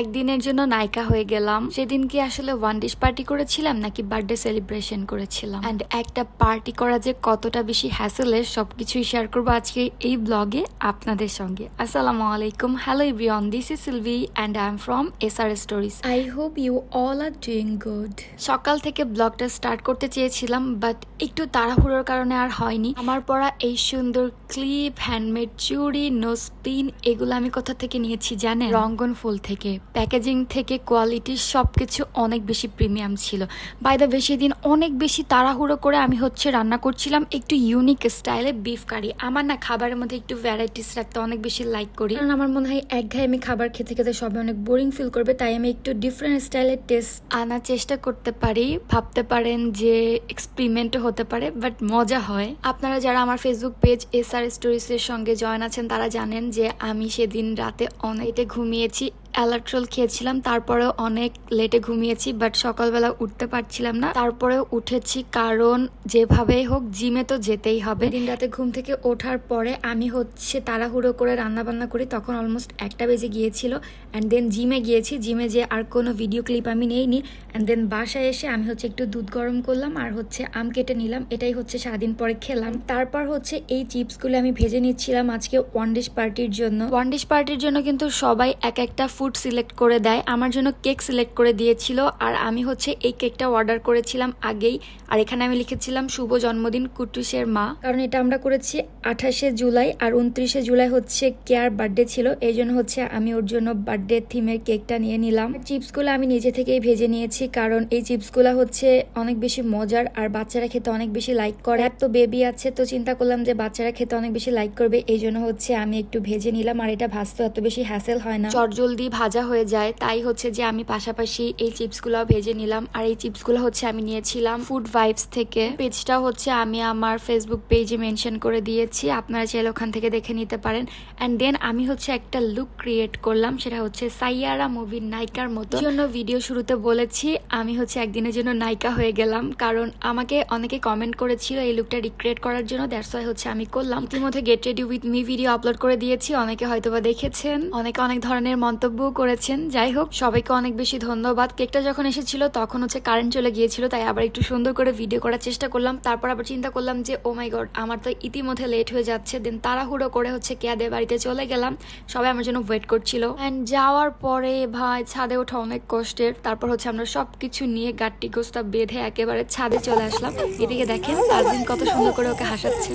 একদিনের জন্য নায়িকা হয়ে গেলাম। সেদিন কি আসলে ওয়ান ডিশ পার্টি করেছিলাম নাকি বার্থডে সেলিব্রেশন করেছিলাম? অ্যান্ড একটা পার্টি করা যে কতটা বেশি হ্যাসেলের সবকিছুই শেয়ার করব আজকে এই ব্লগে আপনাদের সঙ্গে। আসসালামু আলাইকুম। Hello everyone this is Silvi and I am from S R Stories I hope you all are doing good সকাল থেকে ব্লগটা স্টার্ট করতে চেয়েছিলাম বাট একটু তাড়াহুড়োর কারণে আর হয়নি। আমার পরা এই সুন্দর ক্লিপ হ্যান্ডমেড চুড়ি নোজ পিন এগুলো আমি কোথা থেকে নিয়েছি জানেন? রঙ্গন ফুল থেকে। প্যাকেজিং থেকে কোয়ালিটি সব কিছু অনেক বেশি প্রিমিয়াম ছিল। বাই দ্য বেশি দিন অনেক বেশি তাড়াহুড়ো করে আমি হচ্ছে রান্না করছিলাম একটু ইউনিক স্টাইলে বিফ কারি আমার না খাবারের মধ্যে একটু ভ্যারাইটিস রাখতে অনেক বেশি লাইক করি। কারণ আমার মনে হয় একঘেয়েমি খাবার খেতে খেতে সবাই অনেক বোরিং ফিল করবে তাই আমি একটু ডিফারেন্ট স্টাইলের টেস্ট আনার চেষ্টা করতে পারি ভাবতে পারেন যে এক্সপেরিমেন্টও হতে পারে বাট মজা হয়। আপনারা যারা আমার ফেসবুক পেজ এস আর স্টোরিজের সঙ্গে জয়েন আছেন তারা জানেন যে আমি সেদিন রাতে অনেক ঘুমিয়েছি অ্যালাট্রল খেয়েছিলাম, তারপরেও অনেক লেটে ঘুমিয়েছি বাট সকালবেলা উঠতে পারছিলাম না। তারপরেও উঠেছি কারণ যেভাবেই হোক জিমে তো যেতেই হবে। দিন রাতে ঘুম থেকে ওঠার পরে আমি হচ্ছে তাড়াহুড়ো করে রান্না বান্না করি, তখন অলমোস্ট একটা বেজে গিয়েছিল অ্যান্ড দেন জিমে গিয়েছি। জিমে যে আর কোনো ভিডিও ক্লিপ আমি নেইনি অ্যান্ড দেন বাসায় এসে আমি হচ্ছে একটু দুধ গরম করলাম, আর হচ্ছে আম কেটে নিলাম, এটাই হচ্ছে সারাদিন পরে খেলাম। তারপর হচ্ছে এই চিপসগুলো আমি ভেজে নিচ্ছিলাম আজকে ওয়ান ডিশ পার্টির জন্য। ওয়ান ডিশ পার্টির জন্য কিন্তু সবাই এক একটা ফুড সিলেক্ট করে দেয়। আমার জন্য কেক সিলেক্ট করে দিয়েছিল আর আমি হচ্ছে এই কেকটা অর্ডার করেছিলাম আগেই। আর এখানে আমি লিখেছিলাম, শুভ জন্মদিন কুটুসের মা। কারণ এটা আমরা করেছি আঠাশে জুলাই আর উনত্রিশে জুলাই হচ্ছে কেয়ার বার্থডে ছিল। এই জন্য হচ্ছে আমি ওর জন্য বার্থডে থিমের কেকটা নিয়ে নিলাম। চিপসগুলো আমি নিজে থেকেই ভেজে নিয়েছি কারণ এই চিপসগুলো হচ্ছে অনেক বেশি মজার আর বাচ্চারা খেতে অনেক বেশি লাইক করে। আর তো বেবি আছে, তো চিন্তা করলাম যে বাচ্চারা খেতে অনেক বেশি লাইক করবে। এই জন্য হচ্ছে আমি একটু ভেজে নিলাম আর এটা ভাজতে এত বেশি হ্যাসেল হয় না। চটজলদি ভাজা হয়ে যায়, তাই হচ্ছে যে আমি পাশাপাশি এই চিপসগুলো ভেজে নিলাম। আর এই চিপসগুলো হচ্ছে আমি নিয়েছিলাম ফুড ভাইবস থেকে। পেজটা হচ্ছে আমি আমার ফেসবুক পেজে মেনশন করে দিয়েছি। আপনারা চাইলে ওখান থেকে দেখে নিতে পারেন। অ্যান্ড দেন আমি হচ্ছে একটা লুক ক্রিয়েট করলাম, সেটা হচ্ছে সাইয়ারা মুভির নায়িকার মতো জন্য ভিডিও শুরুতে বলেছি, আমি হচ্ছে একদিনের জন্য নায়িকা হয়ে গেলাম। কারণ আমাকে অনেকে কমেন্ট করেছিল এই লুকটা রিক্রিয়েট করার জন্য দ্যাটস ওয়াই হচ্ছে আমি করলাম। ইতিমধ্যে get ready with me video upload করে দিয়েছি, অনেকে হয়তোবা দেখেছেন। অনেকে অনেক ধরনের মন্তব্যও করেছেন। যাই হোক, সবাইকে অনেক বেশি ধন্যবাদ। কেকটা যখন এসেছিল, তখন হচ্ছে কারেন্ট চলে গিয়েছিল, তাই আবার একটু সুন্দর করে ভিডিও করার চেষ্টা করলাম। তারপর আবার চিন্তা করলাম যে ও মাই গড আমার তো ইতিমধ্যে লেট হয়ে যাচ্ছে। দেন তাড়াহুড়ো করে হচ্ছে কেয়াদের বাড়িতে চলে গেলাম। সবাই আমার জন্য ওয়েট করছিল। অ্যান্ড যাওয়ার পরে ভাই, ছাদে ওঠা অনেক কষ্টের। তারপর হচ্ছে আমরা সবকিছু নিয়ে গাট্টি গোস্তা বেঁধে একেবারে ছাদে চলে আসলাম। এদিকে দেখেন, তাজিন কত সুন্দর করে ওকে হাসাচ্ছে।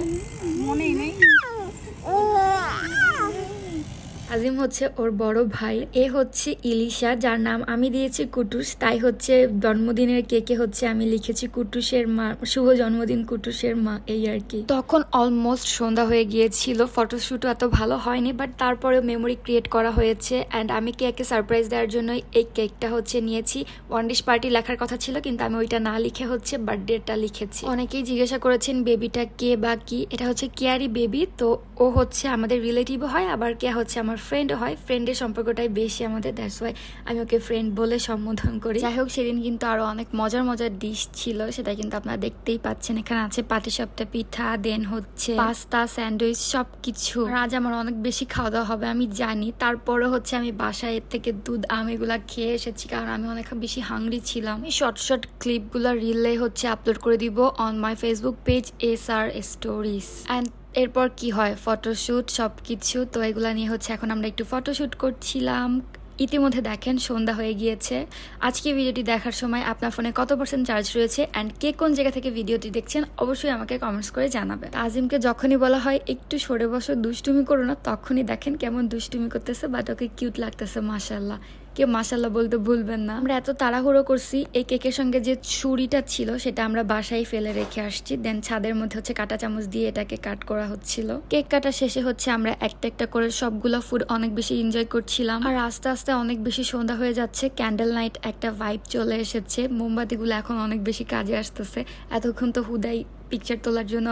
মনেই নেই। আজিম হচ্ছে ওর বড় ভাই, এ হচ্ছে ইলিশা, যার নাম আমি দিয়েছি কুটুস, তাই হচ্ছে জন্মদিনের কেকে হচ্ছে আমি লিখেছি কুটুসের মা, শুভ জন্মদিন কুটুসের মা, এই আর কি। তখন অলমোস্ট সন্ধ্যা হয়ে গিয়েছিল ফটোশ্যুটও এত ভালো হয়নি বাট তারপরেও মেমোরি ক্রিয়েট করা হয়েছে অ্যান্ড আমি কেকে সারপ্রাইজ দেওয়ার জন্য এই কেকটা হচ্ছে নিয়েছি। ওয়ান ডিশ পার্টি লেখার কথা ছিল, কিন্তু আমি ওইটা না লিখে হচ্ছে বার্থডেটা লিখেছি। অনেকেই জিজ্ঞাসা করেছেন বেবিটা কে বা কি? এটা হচ্ছে কেয়ারি বেবি তো ও হচ্ছে আমাদের রিলেটিভ হয়, আবার কে হচ্ছে আমার ফ্রেন্ড হয় ফ্রেন্ডের সম্পর্কটাই বেশি আমাদের দ্যাটস ওয়াই আমি ওকে ফ্রেন্ড বলে সম্বোধন করি। যাই হোক, সেদিন কিন্তু আরও অনেক মজার মজার ডিশ ছিল, সেটা কিন্তু আপনারা দেখতেই পাচ্ছেন। এখানে আছে পাটিসাপটা পিঠা, দেন হচ্ছে পাস্তা, স্যান্ডউইচ সব কিছু আজ আমার অনেক বেশি খাওয়া দাওয়া হবে, আমি জানি। তারপরে হচ্ছে আমি বাসায় এর থেকে দুধ, আম এগুলা খেয়ে এসেছি, কারণ আমি অনেক বেশি হাংরি ছিলাম। আমি শর্ট শর্ট ক্লিপগুলো রিলে হচ্ছে আপলোড করে দিব on my Facebook page S R Stories and এরপর কি হয়? ফটোশ্যুট সব কিছু তো এগুলা নিয়ে হচ্ছে এখন আমরা একটু ফটোশ্যুট করছিলাম। ইতিমধ্যে দেখেন, সন্ধ্যা হয়ে গিয়েছে। আজকে ভিডিওটি দেখার সময় আপনার ফোনে কত পার্সেন্ট চার্জ রয়েছে অ্যান্ড কে কোন জায়গা থেকে ভিডিওটি দেখছেন অবশ্যই আমাকে কমেন্টস করে জানাবেন। আজিমকে যখনই বলা হয়, একটু সরে বসো, দুষ্টুমি করো না, তখনই দেখেন কেমন দুষ্টুমি করতেছে বাট ওকে কিউট লাগতেছে মাসাল্লাহ কেউ মাসাল্লাহ বলতে ভুলবেন না। আমরা এত তাড়াহুড়ো করছি এই কেকের সঙ্গে যে ছুরিটা ছিল সেটা আমরা বাসায় ফেলে রেখে আসছি। দেন ছাদের মধ্যে হচ্ছে কাটা চামচ দিয়ে এটাকে কাট করা হচ্ছিল। কেক কাটা শেষে হচ্ছে আমরা একটা একটা করে সবগুলো ফুড অনেক বেশি এনজয় করছিলাম। আর আস্তে আস্তে অনেক বেশি সন্ধ্যা হয়ে যাচ্ছে ক্যান্ডেল নাইট একটা ভাইব চলে এসেছে। মোমবাতিগুলো এখন অনেক বেশি কাজে আসতেছে। এতক্ষণ তো হুদাই পিকচার তোলার জন্য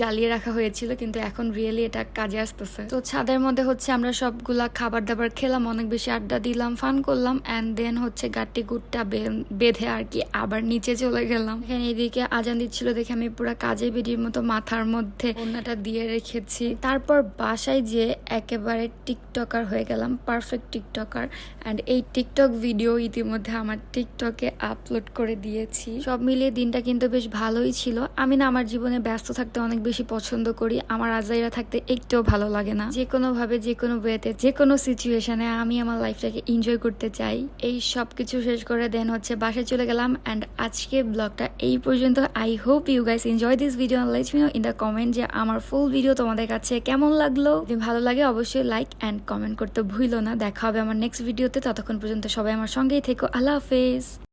জ্বালিয়ে রাখা হয়েছিল, কিন্তু এখন রিয়েলি এটা কাজে আসতেছে। তো ছাদের মধ্যে হচ্ছে আমরা সবগুলা খাবার দাবার খেলাম, অনেক বেশি আড্ডা দিলাম ফান করলাম অ্যান্ড দেন হচ্ছে গাটি গুটটা বেঁধে আর কি আবার নিচে চলে গেলাম। এখানে এদিকে আজান দিচ্ছিল দেখে আমি পুরো কাজে বেরির মতো মাথার মধ্যে ওড়নাটা দিয়ে রেখেছি। তারপর বাসায় যে একেবারে টিকটকার হয়ে গেলাম পারফেক্ট টিকটকার অ্যান্ড এই টিকটক ভিডিও ইতিমধ্যে আমার টিকটকে আপলোড করে দিয়েছি। সব মিলিয়ে দিনটা কিন্তু বেশ ভালোই ছিল। আমি না, আমার জীবনে ব্যস্ত থাকতে অনেক বেশি পছন্দ করি। আমার আজাইরা থাকতে একটুও ভালো লাগে না। যে কোনো ভাবে যে কোনো ওয়েতে যে কোনো সিচুয়েশনে আমি আমার লাইফটাকে এনজয় করতে চাই। এই সব কিছু শেষ করে দেন হচ্ছে বাসায় চলে গেলাম অ্যান্ড আজকে ব্লগটা এই পর্যন্ত। I hope you guys enjoy this video let me in the comment যে আমার ফুল ভিডিও তোমাদের কাছে কেমন লাগল। যদি ভালো লাগে অবশ্যই লাইক অ্যান্ড কমেন্ট করতে ভুলো না। দেখা হবে আমার নেক্সট ভিডিওতে ততক্ষণ পর্যন্ত সবাই আমার সঙ্গেই থেকো। আল্লাহ হাফেজ।